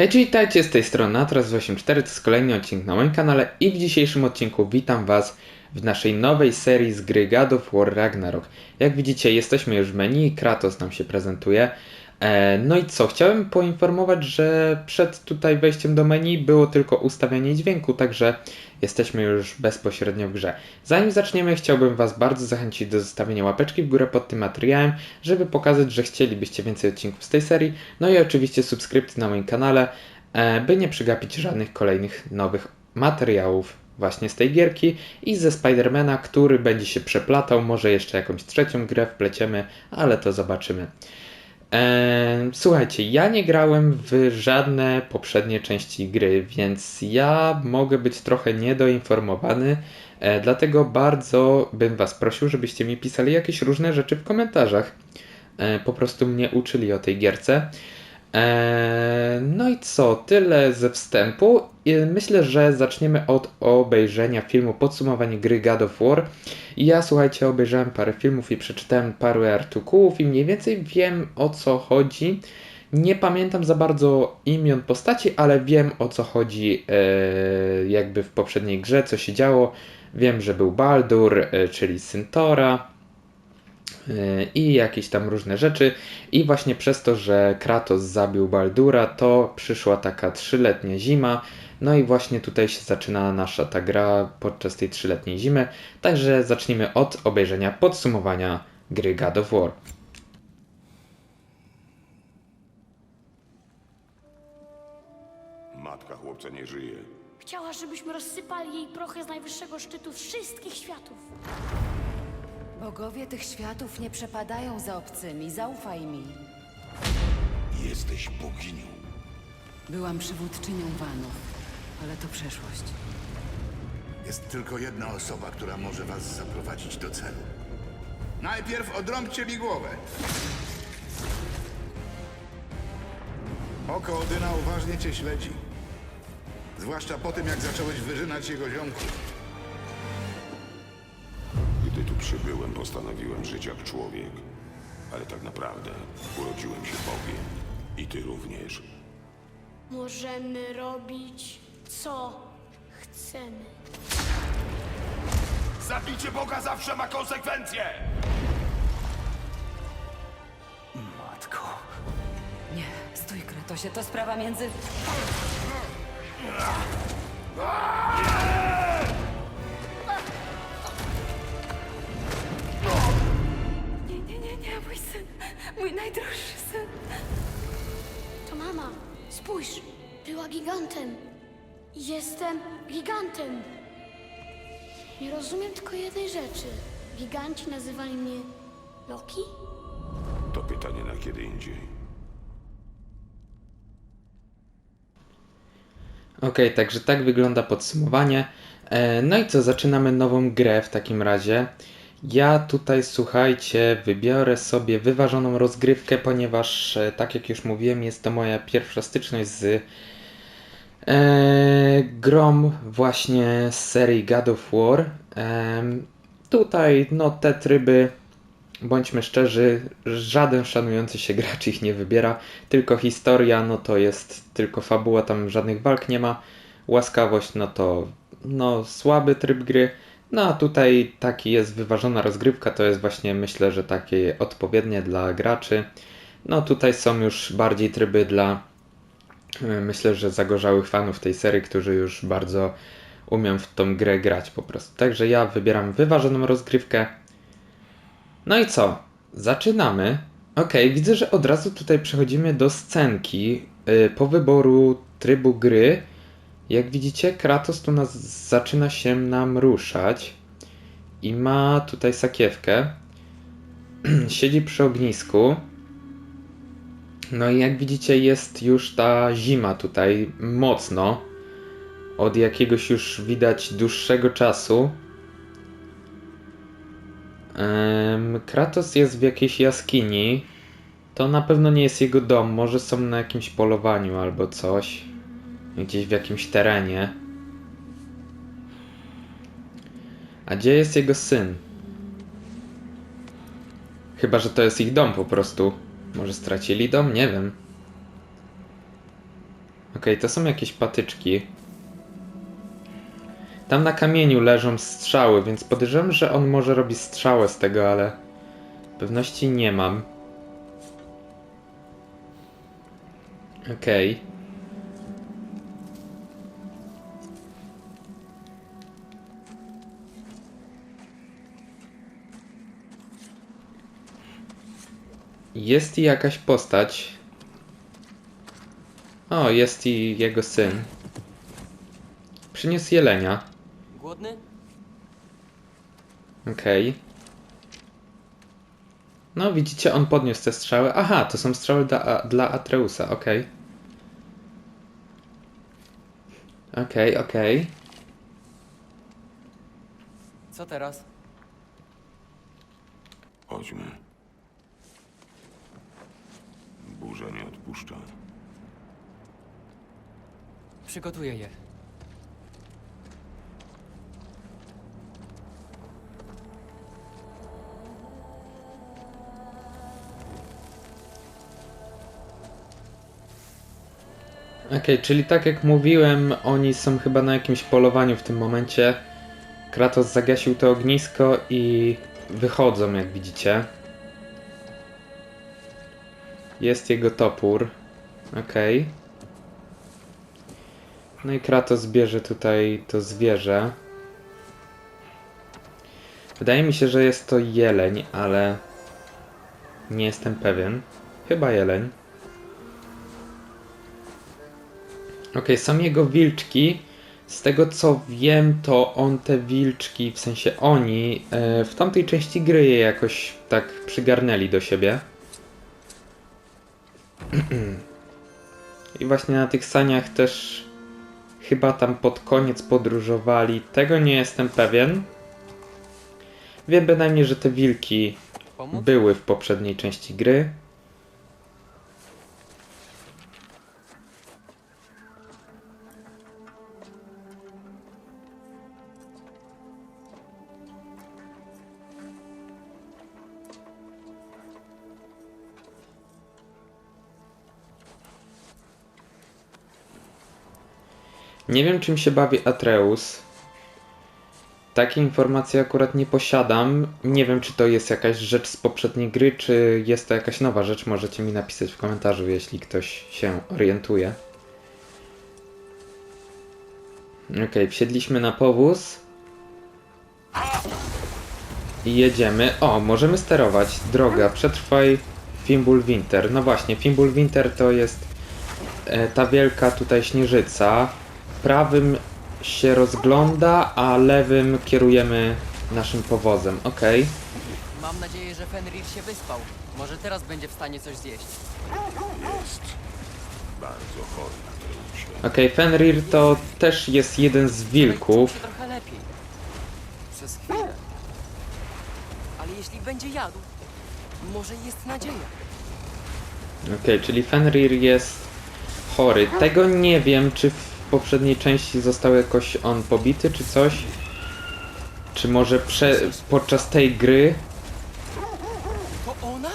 Hej, witajcie z tej strony Natras84, to jest kolejny odcinek na moim kanale i w dzisiejszym odcinku witam Was w naszej nowej serii z gry God of War Ragnarok. Jak widzicie, jesteśmy już w menu, Kratos nam się prezentuje. E, no i co, chciałem poinformować, że przed tutaj wejściem do menu było tylko ustawianie dźwięku, także jesteśmy już bezpośrednio w grze. Zanim zaczniemy, chciałbym Was bardzo zachęcić do zostawienia łapeczki w górę pod tym materiałem, żeby pokazać, że chcielibyście więcej odcinków z tej serii, no i oczywiście subskrypcji na moim kanale, e, by nie przegapić żadnych kolejnych nowych materiałów właśnie z tej gierki i ze Spidermana, który będzie się przeplatał, może jeszcze jakąś trzecią grę wpleciemy, ale to zobaczymy. Słuchajcie, ja nie grałem w żadne poprzednie części gry, więc ja mogę być trochę niedoinformowany, e, dlatego bardzo bym Was prosił, żebyście mi pisali jakieś różne rzeczy w komentarzach. E, po prostu mnie uczyli o tej gierce. Eee, no i co, tyle ze wstępu. Myślę, że zaczniemy od obejrzenia filmu Podsumowanie gry God of War. Ja słuchajcie, obejrzałem parę filmów i przeczytałem parę artykułów i mniej więcej wiem o co chodzi. Nie pamiętam za bardzo imion postaci, ale wiem o co chodzi e, jakby w poprzedniej grze, co się działo. Wiem, że był Baldur, e, czyli syn Tora e, i jakieś tam różne rzeczy. I właśnie przez to, że Kratos zabił Baldura, to przyszła taka trzyletnia zima. No i właśnie tutaj się zaczyna nasza ta gra podczas tej trzyletniej zimy. Także zacznijmy od obejrzenia podsumowania gry God of War. Matka chłopca nie żyje. Chciała, żebyśmy rozsypali jej prochy z najwyższego szczytu wszystkich światów. Bogowie tych światów nie przepadają za obcymi, zaufaj mi. Jesteś boginią. Byłam przywódczynią Wanów, ale to przeszłość. Jest tylko jedna osoba, która może was zaprowadzić do celu. Najpierw odrąbcie mi głowę. Oko Odyna uważnie cię śledzi. Zwłaszcza po tym, jak zacząłeś wyrzynać jego ziomków. Przybyłem, postanowiłem żyć jak człowiek. Ale tak naprawdę urodziłem się Bogiem. I ty również. Możemy robić co chcemy. Zabicie Boga zawsze ma konsekwencje! Matko. Nie, stój, Kratosie, to sprawa między... Nie, mój najdroższy syn. To mama, spójrz, była gigantem. Jestem gigantem. Nie rozumiem tylko jednej rzeczy. Giganci nazywali mnie Loki? To pytanie na kiedy indziej. Okej, także tak wygląda podsumowanie. E, No i co, zaczynamy nową grę w takim razie. Ja tutaj, słuchajcie, wybiorę sobie wyważoną rozgrywkę, ponieważ, e, tak jak już mówiłem, jest to moja pierwsza styczność z e, grom właśnie z serii God of War. Em, tutaj, no, te tryby bądźmy szczerzy, żaden szanujący się gracz ich nie wybiera, tylko historia, no to jest tylko fabuła, tam żadnych walk nie ma. Łaskawość, no to no słaby tryb gry. No a tutaj taki jest wyważona rozgrywka, to jest właśnie myślę, że takie odpowiednie dla graczy. No tutaj są już bardziej tryby dla y, myślę, że zagorzałych fanów tej serii, którzy już bardzo umią w tą grę grać po prostu. Także ja wybieram wyważoną rozgrywkę. No i co? Zaczynamy. Okej, widzę, że od razu tutaj przechodzimy do scenki. Yy, po wyboru trybu gry, jak widzicie, Kratos tu nas zaczyna się nam ruszać i ma tutaj sakiewkę. Siedzi przy ognisku. No i jak widzicie, jest już ta zima tutaj mocno. Od jakiegoś już widać dłuższego czasu. Kratos jest w jakiejś jaskini. To na pewno nie jest jego dom. Może są na jakimś polowaniu albo coś. Gdzieś w jakimś terenie. A gdzie jest jego syn? Chyba, że to jest ich dom po prostu. Może stracili dom? Nie wiem. Okej, to są jakieś patyczki. Tam na kamieniu leżą strzały, więc podejrzewam, że on może robić strzałę z tego, ale pewności nie mam. Okej. Jest i jakaś postać. O, jest i jego syn. Przyniósł jelenia. Głodny? Okej. No, widzicie, on podniósł te strzały. Aha, to są strzały dla, dla Atreusa, okej. Okej, okej. Co teraz? Chodźmy. Burza nie odpuszcza. Przygotuję je. Okej, czyli tak jak mówiłem, oni są chyba na jakimś polowaniu w tym momencie. Kratos zagasił to ognisko i wychodzą, jak widzicie. Jest jego topór. Okej. No i Kratos bierze tutaj to zwierzę. Wydaje mi się, że jest to jeleń, ale nie jestem pewien. Chyba jeleń. Okej, są jego wilczki. Z tego co wiem, to on te wilczki, w sensie oni, e, w tamtej części gry je jakoś tak przygarnęli do siebie. I właśnie na tych saniach też chyba tam pod koniec podróżowali. Tego nie jestem pewien. Wiem bynajmniej, że te wilki były w poprzedniej części gry. Nie wiem, czym się bawi Atreus. Takiej informacji akurat nie posiadam. Nie wiem, czy to jest jakaś rzecz z poprzedniej gry, czy jest to jakaś nowa rzecz. Możecie mi napisać w komentarzu, jeśli ktoś się orientuje. Okej, wsiedliśmy na powóz. I jedziemy. O, możemy sterować. Droga, przetrwaj Fimbul Winter. No właśnie, Fimbul Winter to jest e, ta wielka tutaj śnieżyca. Prawym się rozgląda, a lewym kierujemy naszym powozem. Okej. Mam nadzieję, że Fenrir się wyspał. Może teraz będzie w stanie coś zjeść. Jest bardzo chory na Treusie. Okej, Fenrir to też jest jeden z wilków. Trochę lepiej. Przez chwilę. Ale jeśli będzie jadł, może jest nadzieja. Okej, czyli Fenrir jest chory. Tego nie wiem, czy w poprzedniej części został jakoś on pobity, czy coś. Czy może prze podczas tej gry To ona?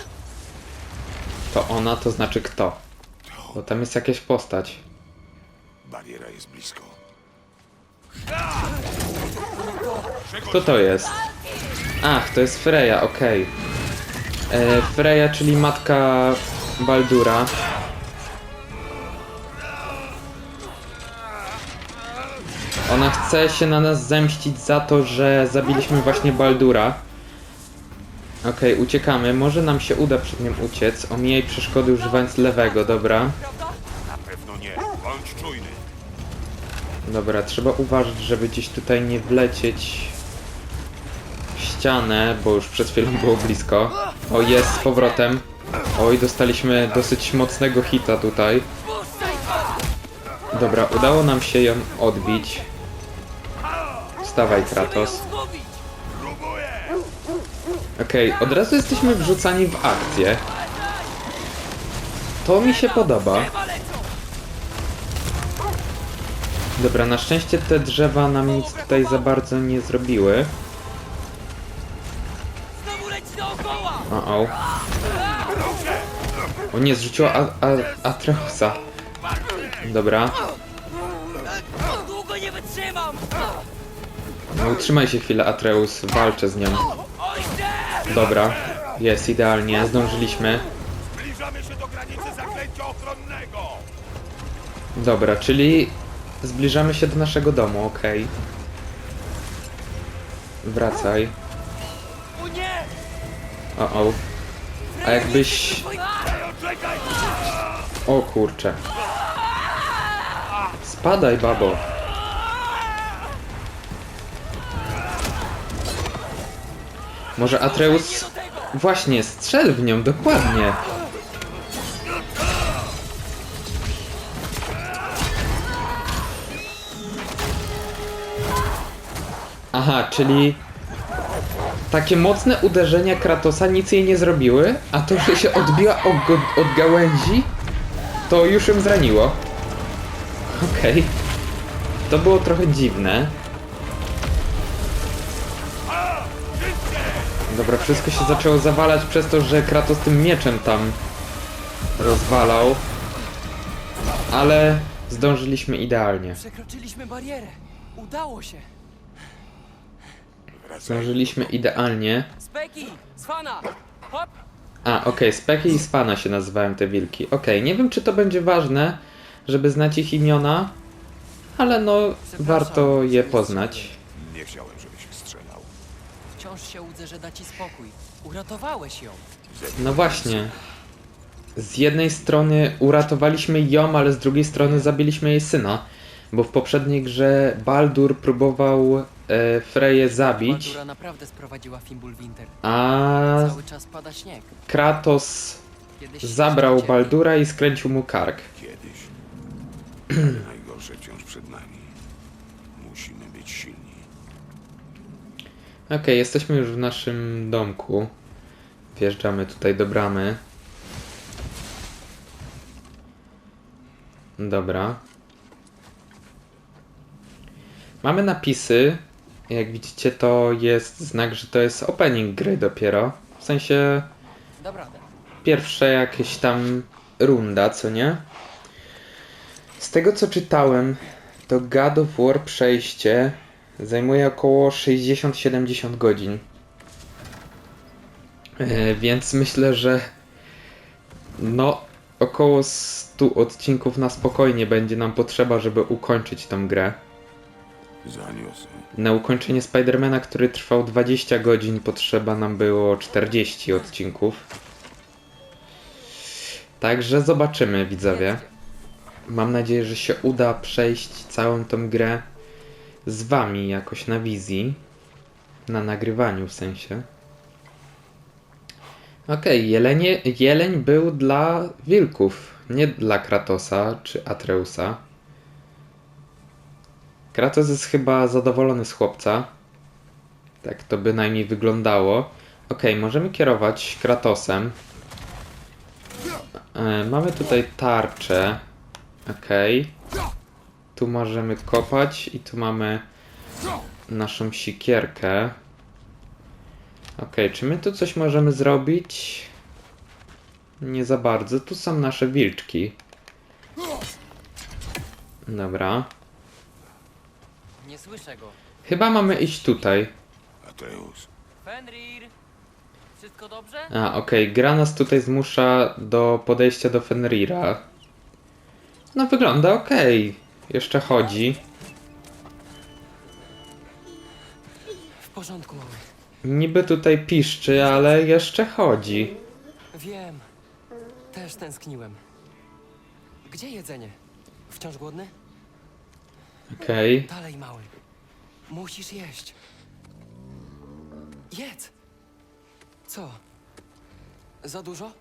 to ona, to znaczy kto? Bo tam jest jakaś postać. Bariera jest blisko. Kto to jest? Ach, to jest Freya, okej. E, Freya, czyli matka Baldura. Ona chce się na nas zemścić za to, że zabiliśmy właśnie Baldura. Okej, uciekamy. Może nam się uda przed nim uciec. Omijaj przeszkody używając lewego, dobra. Na pewno nie. Bądź czujny. Dobra, trzeba uważać, żeby gdzieś tutaj nie wlecieć w ścianę, bo już przed chwilą było blisko. O, jest z powrotem. Oj, dostaliśmy dosyć mocnego hita tutaj. Dobra, udało nam się ją odbić. Wstawaj, Kratos. Okej, od razu jesteśmy wrzucani w akcję. To mi się podoba. Dobra, na szczęście te drzewa nam nic tutaj za bardzo nie zrobiły. O, o. O nie, zrzuciła A- A- Atreusa. Dobra. No utrzymaj się chwilę, Atreus. Walczę z nią. Dobra. Jest, idealnie. Zdążyliśmy. Zbliżamy się do granicy zaklęcia ochronnego! Dobra, czyli zbliżamy się do naszego domu, okej. Wracaj. O! O. A jakbyś... O kurczę. Spadaj, babo. Może Atreus... Właśnie, strzel w nią, dokładnie. Aha, czyli takie mocne uderzenia Kratosa nic jej nie zrobiły, a to, że się odbiła od, od gałęzi, to już ją zraniło. Okej. To było trochę dziwne. Dobra, wszystko się zaczęło zawalać przez to, że Kratos tym mieczem tam rozwalał. Ale zdążyliśmy idealnie. Przekroczyliśmy barierę. Udało się. Zdążyliśmy idealnie. Speki! Sfana! Hop! A, okej, Specky i Spana się nazywają te wilki. Okej, nie wiem czy to będzie ważne, żeby znać ich imiona, ale no, warto je poznać. Nie chciałem. Że da ci spokój. Uratowałeś ją. No właśnie. Z jednej strony uratowaliśmy ją, ale z drugiej strony zabiliśmy jej syna. Bo w poprzedniej grze Baldur próbował e, Freję zabić, Baldura naprawdę sprowadziła Fimbulwinter. a Cały czas pada śnieg. Kratos Kiedyś zabrał Baldura i skręcił mu kark. Kiedyś. Najgorsze wciąż przed nami. Musimy być silni. Okej, jesteśmy już w naszym domku. Wjeżdżamy tutaj do bramy. Dobra. Mamy napisy. Jak widzicie, to jest znak, że to jest opening gry dopiero. W sensie Dobra, pierwsze jakieś tam runda, co nie? Z tego co czytałem, to God of War przejście zajmuje około 60-70 godzin. E, więc myślę, że no około 100 odcinków na spokojnie będzie nam potrzeba, żeby ukończyć tą grę. Na ukończenie Spidermana, który trwał 20 godzin, potrzeba nam było 40 odcinków. Także zobaczymy, widzowie. Mam nadzieję, że się uda przejść całą tą grę z wami jakoś na wizji. Na nagrywaniu w sensie. Okej, jelenie, jeleń był dla wilków, nie dla Kratosa czy Atreusa. Kratos jest chyba zadowolony z chłopca. Tak to bynajmniej wyglądało. Okej, możemy kierować Kratosem. E, mamy tutaj tarczę. Okej. Tu możemy kopać i tu mamy naszą sikierkę. Okej, czy my tu coś możemy zrobić? Nie za bardzo. Tu są nasze wilczki. Dobra. Nie słyszę go. Chyba mamy iść tutaj. Atreus. Fenrir! Wszystko dobrze? A, okej, gra nas tutaj zmusza do podejścia do Fenrira. No wygląda okej. Jeszcze chodzi. W porządku, mały. Niby tutaj piszczy, ale jeszcze chodzi. Wiem. Też tęskniłem. Gdzie jedzenie? Wciąż głodny? Okej. Dalej, mały. Musisz jeść. Jedz! Co? Za dużo?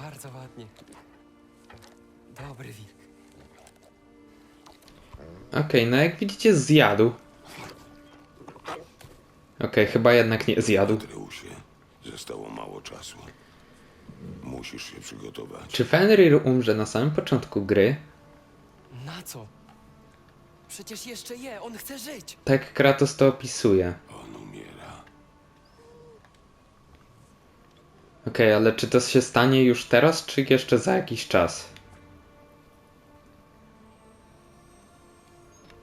Bardzo ładnie. Dobry wilk. Okej, no jak widzicie zjadł. Okej, chyba jednak nie zjadł. Atreusie. Zostało mało czasu. Musisz się przygotować. Czy Fenrir umrze na samym początku gry? Na co? Przecież jeszcze je, on chce żyć. Tak Kratos to opisuje. Okej, ale czy to się stanie już teraz, czy jeszcze za jakiś czas?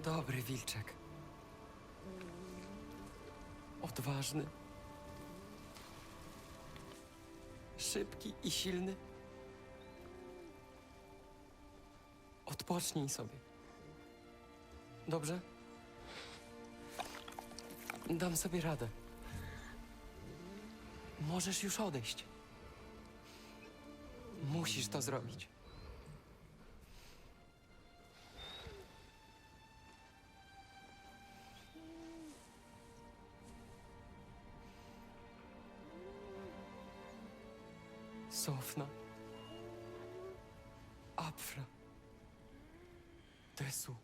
Dobry wilczek. Odważny. Szybki i silny. Odpocznij sobie. Dobrze? Dam sobie radę. Możesz już odejść. Musisz to zrobić. Sofna. Apfra. Tesu.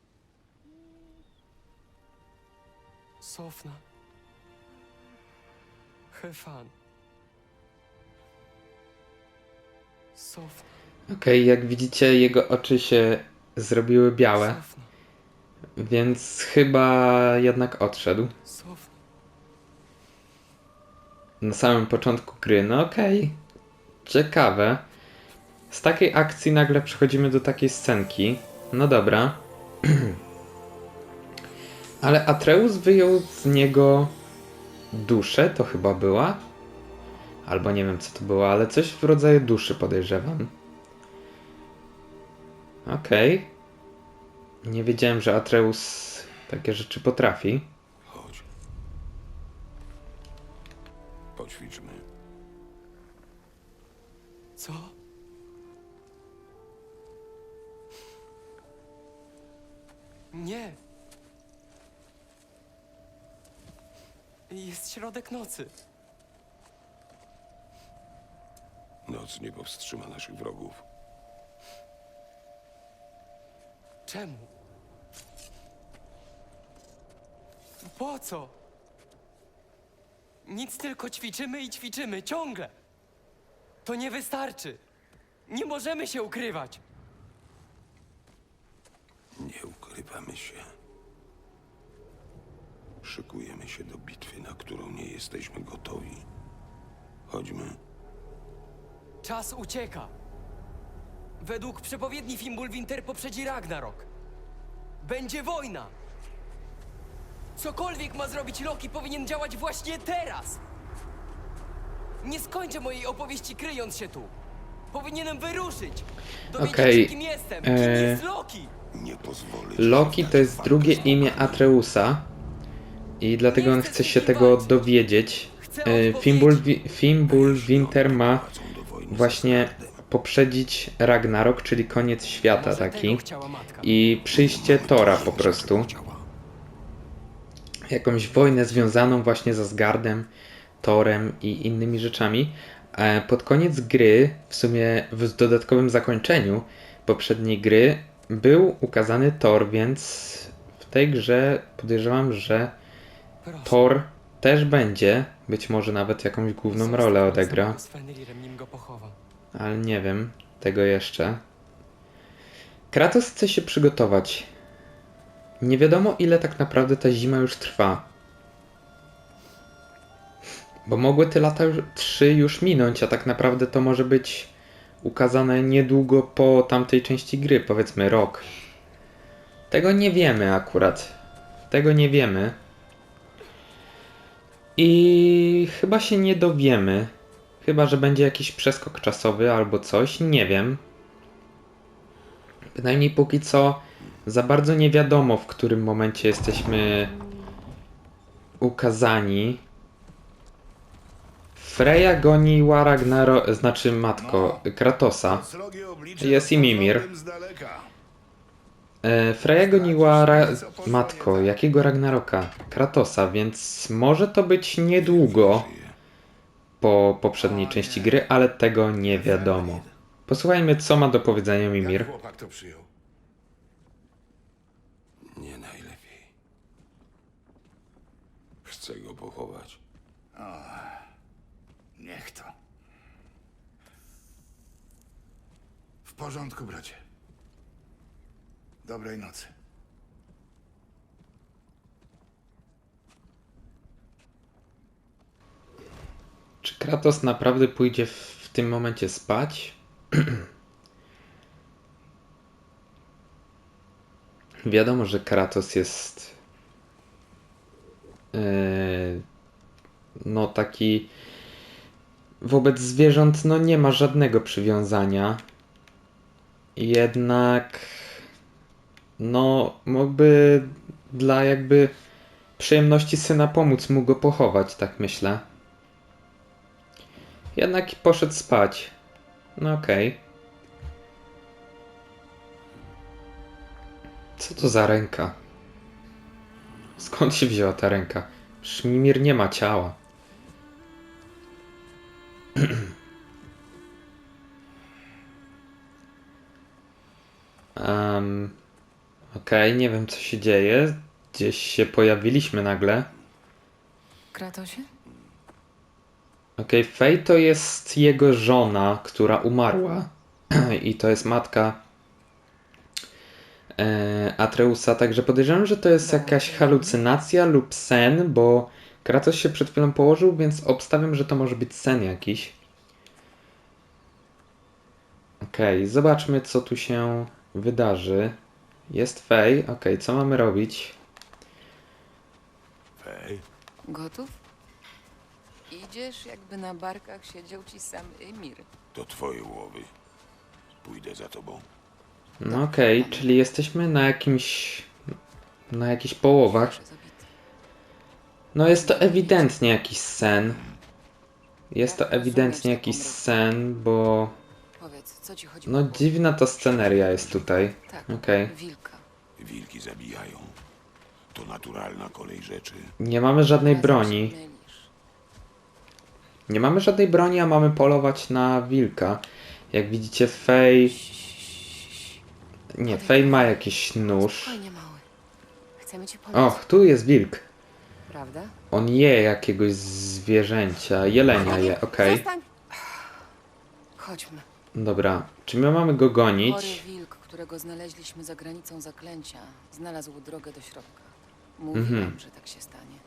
Sofna. Hefan. Okej, jak widzicie, jego oczy się zrobiły białe, więc chyba jednak odszedł. Na samym początku gry, no okej. Ciekawe. Z takiej akcji nagle przechodzimy do takiej scenki. No dobra. Ale Atreus wyjął z niego duszę, to chyba była. Albo nie wiem co to było, ale coś w rodzaju duszy podejrzewam. Okej. Nie wiedziałem, że Atreus takie rzeczy potrafi. Chodź. Poćwiczmy. Co? Nie. Jest środek nocy. Noc nie powstrzyma naszych wrogów. Czemu? Po co? Nic tylko ćwiczymy i ćwiczymy, ciągle. To nie wystarczy. Nie możemy się ukrywać. Nie ukrywamy się. Szykujemy się do bitwy, na którą nie jesteśmy gotowi. Chodźmy. Czas ucieka. Według przepowiedni Fimbulwinter poprzedzi Ragnarok. Będzie wojna. Cokolwiek ma zrobić Loki, powinien działać właśnie teraz. Nie skończę mojej opowieści kryjąc się tu. Powinienem wyruszyć. Dowiedzieć Okej, się, kim jestem. Kim e, jest Loki. Nie pozwolę ci Loki to oddać jest drugie imię Atreusa i dlatego on chce się tego dowiedzieć. E, Fimbul, Fimbul Winter ma właśnie poprzedzić Ragnarok, czyli koniec świata taki i przyjście Tora po prostu. Jakąś wojnę związaną właśnie z Asgardem, Torem i innymi rzeczami. E, Pod koniec gry, w sumie w dodatkowym zakończeniu poprzedniej gry, był ukazany Thor, więc w tej grze podejrzewam, że Proszę. Też będzie, być może nawet jakąś główną rolę odegra, ale nie wiem tego jeszcze. Kratos chce się przygotować. Nie wiadomo ile tak naprawdę ta zima już trwa. Bo mogły te lata już, trzy już minąć, a tak naprawdę to może być ukazane niedługo po tamtej części gry, powiedzmy rok. Tego nie wiemy akurat. Tego nie wiemy. I chyba się nie dowiemy. Chyba, że będzie jakiś przeskok czasowy albo coś, nie wiem. Bynajmniej póki co za bardzo nie wiadomo, w którym momencie jesteśmy ukazani. Freya goniła Ragnaro... znaczy matko, Kratosa. Srogie oblicze Jest i Mimir. E, Freya goniła ra... matko, jakiego Ragnaroka? Kratosa, więc może to być niedługo po poprzedniej części gry, ale tego nie wiadomo. Posłuchajmy, co ma do powiedzenia Mimir. Chłopak to przyjął? Nie najlepiej. Chcę go pochować. Niech to. W porządku, bracie. Dobrej nocy. Czy Kratos naprawdę pójdzie w, w tym momencie spać? Wiadomo, że Kratos jest e, no taki wobec zwierząt no nie ma żadnego przywiązania. Jednak no mógłby dla jakby przyjemności syna pomóc mu go pochować, tak myślę. Jednak poszedł spać. No okej. Co to za ręka? Skąd się wzięła ta ręka? Szmimir nie ma ciała. Um, Okej, nie wiem co się dzieje. Gdzieś się pojawiliśmy nagle. Kratosie? Okej, Faye to jest jego żona, która umarła. I to jest matka e, Atreusa, także podejrzewam, że to jest jakaś halucynacja lub sen, bo Kratos się przed chwilą położył, więc obstawiam, że to może być sen jakiś. Okej, zobaczmy co tu się wydarzy. Jest Faye, okej, co mamy robić? Hej, Gotów? Idziesz, jakby na barkach siedział ci sam Emir. to twoje łowy. Pójdę za tobą. No okej, czyli jesteśmy na jakimś... na jakichś połowach. Proszę, zabity. No jest to ewidentnie jakiś sen. Jest to ewidentnie jakiś sen, bo Powiedz, co ci chodzi no po głowie? dziwna to sceneria jest tutaj. Tak, Okej. wilka. Wilki zabijają. To naturalna kolej rzeczy. Nie mamy żadnej Razem broni. się mylisz. Nie mamy żadnej broni, a mamy polować na wilka. Jak widzicie, Fej... Nie, Fej ma jakiś nóż. Spokojnie, mały. Chcemy ci pomóc, Och, tu jest wilk. prawda? On je jakiegoś zwierzęcia. Jelenia je, okej. Zostań! Chodźmy. Dobra, czy my mamy go Chory gonić? wilk, którego znaleźliśmy za granicą zaklęcia, znalazł drogę do środka. Mówiłam, Mhm. że tak się stanie.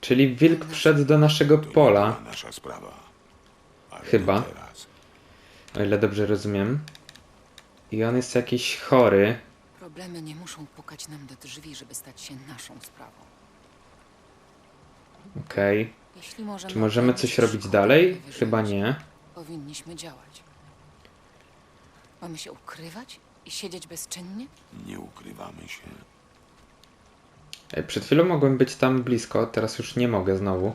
Czyli wilk wszedł do naszego To nie pola. była nasza sprawa. Ale Chyba. teraz. O ile dobrze rozumiem. I on jest jakiś chory. Problemy nie muszą pukać nam do drzwi, żeby stać się naszą sprawą. Okej. Jeśli możemy Czy możemy coś robić dalej? Chyba nie. Powinniśmy działać. Mamy się ukrywać i siedzieć bezczynnie? Nie ukrywamy się. Ej, Przed chwilą mogłem być tam blisko, teraz już nie mogę znowu.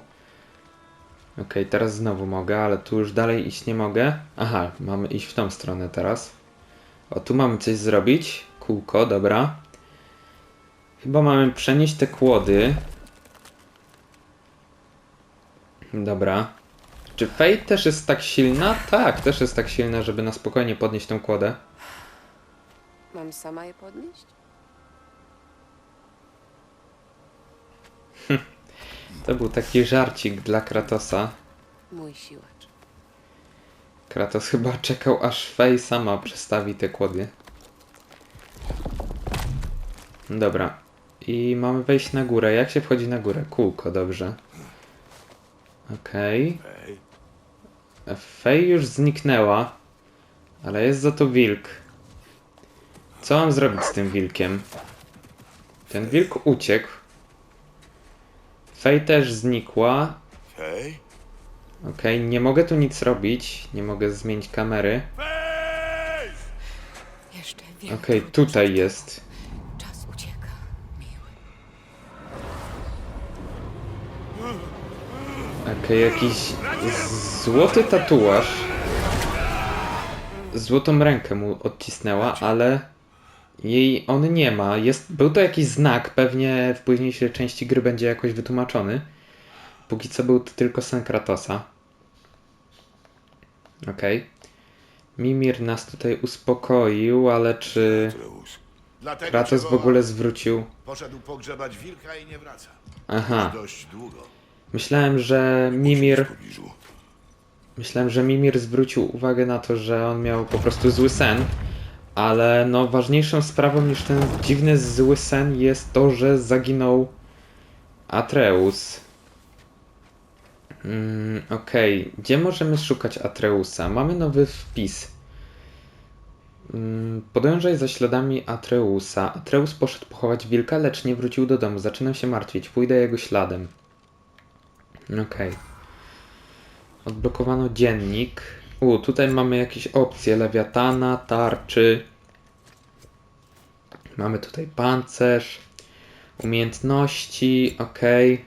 Okej, teraz znowu mogę, ale tu już dalej iść nie mogę. Aha, mamy iść w tą stronę teraz. O, tu mamy coś zrobić. Kółko, dobra. Chyba mamy przenieść te kłody. Dobra. Czy Fate też jest tak silna? Tak, też jest tak silna, żeby na spokojnie podnieść tą kłodę. Mam sama je podnieść? To był taki żarcik dla Kratosa. Mój siłacz. Kratos chyba czekał aż Fej sama przestawi te kłody. Dobra. I mamy wejść na górę. Jak się wchodzi na górę? Kółko, dobrze. Okej. Fej już zniknęła. Ale jest za to wilk. Co mam zrobić z tym wilkiem? Ten wilk uciekł. Fej też znikła. hej. Okej, nie mogę tu nic robić. Nie mogę zmienić kamery. Okej, tutaj jest. Jakiś złoty tatuaż. Złotą rękę mu odcisnęła, ale jej on nie ma. Jest, był to jakiś znak, pewnie w późniejszej części gry będzie jakoś wytłumaczony. Póki co był to tylko sen Kratosa. Okej. Mimir nas tutaj uspokoił, ale czy Kratos w ogóle zwrócił? Poszedł pogrzebać wilka i nie wraca. Aha, Dość długo. Myślałem, że Mimir. Myślałem, że Mimir zwrócił uwagę na to, że on miał po prostu zły sen, ale no ważniejszą sprawą niż ten dziwny zły sen jest to, że zaginął Atreus. Mm, Okej, gdzie możemy szukać Atreusa? Mamy nowy wpis. Mm, Podążaj za śladami Atreusa. Atreus poszedł pochować wilka, lecz nie wrócił do domu. Zaczynam się martwić. Pójdę jego śladem. Okej. Odblokowano dziennik. U, tutaj mamy jakieś opcje. Lewiatana, tarczy. Mamy tutaj pancerz. Umiejętności, okej.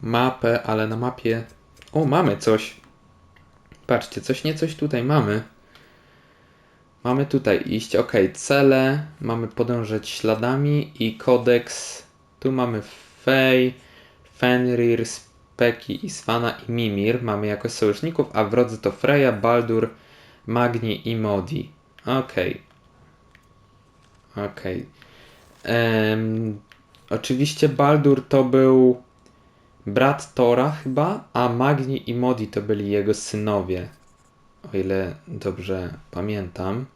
Mapę, ale na mapie... O, mamy coś. Patrzcie, coś nie coś tutaj mamy. Mamy tutaj iść, ok, cele, mamy podążać śladami i kodeks. Tu mamy Fej, Fenrir, Speki, Isfana i Mimir. Mamy jako sojuszników, a wrodzy to Freya, Baldur, Magni i Modi. Okej. Okej. Em, Oczywiście Baldur to był brat Tora chyba, a Magni i Modi to byli jego synowie. O ile dobrze pamiętam.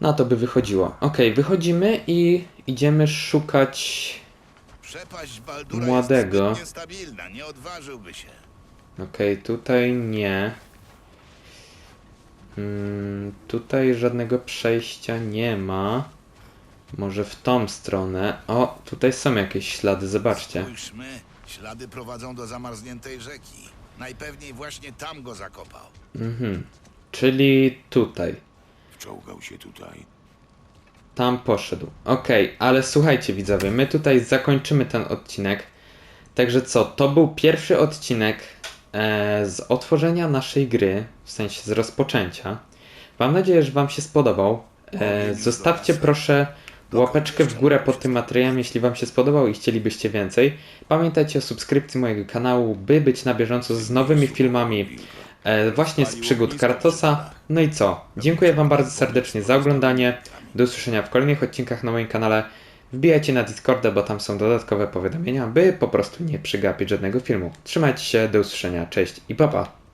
Na to by wychodziło. Ok, wychodzimy i idziemy szukać. Przepaść Baldura Młodego. jest niestabilna, nie odważyłby się. Ok, tutaj nie. Mm, tutaj żadnego przejścia nie ma. Może w tą stronę. O, tutaj są jakieś ślady, zobaczcie. Spójrzmy, ślady prowadzą do zamarzniętej rzeki. Najpewniej właśnie tam go zakopał. Mhm. Czyli tutaj. Wczołgał się tutaj. Tam poszedł. Okej, ale słuchajcie widzowie, my tutaj zakończymy ten odcinek. Także co, to był pierwszy odcinek e, z otworzenia naszej gry, w sensie z rozpoczęcia. Mam nadzieję, że Wam się spodobał. E, zostawcie proszę łapeczkę w górę pod tym materiałem, jeśli Wam się spodobał i chcielibyście więcej. Pamiętajcie o subskrypcji mojego kanału, by być na bieżąco z nowymi filmami e, właśnie z przygód Kartosa. No i co? Dziękuję Wam bardzo serdecznie za oglądanie. Do usłyszenia w kolejnych odcinkach na moim kanale. Wbijajcie na Discorda, bo tam są dodatkowe powiadomienia, by po prostu nie przegapić żadnego filmu. Trzymajcie się, do usłyszenia, cześć i pa pa!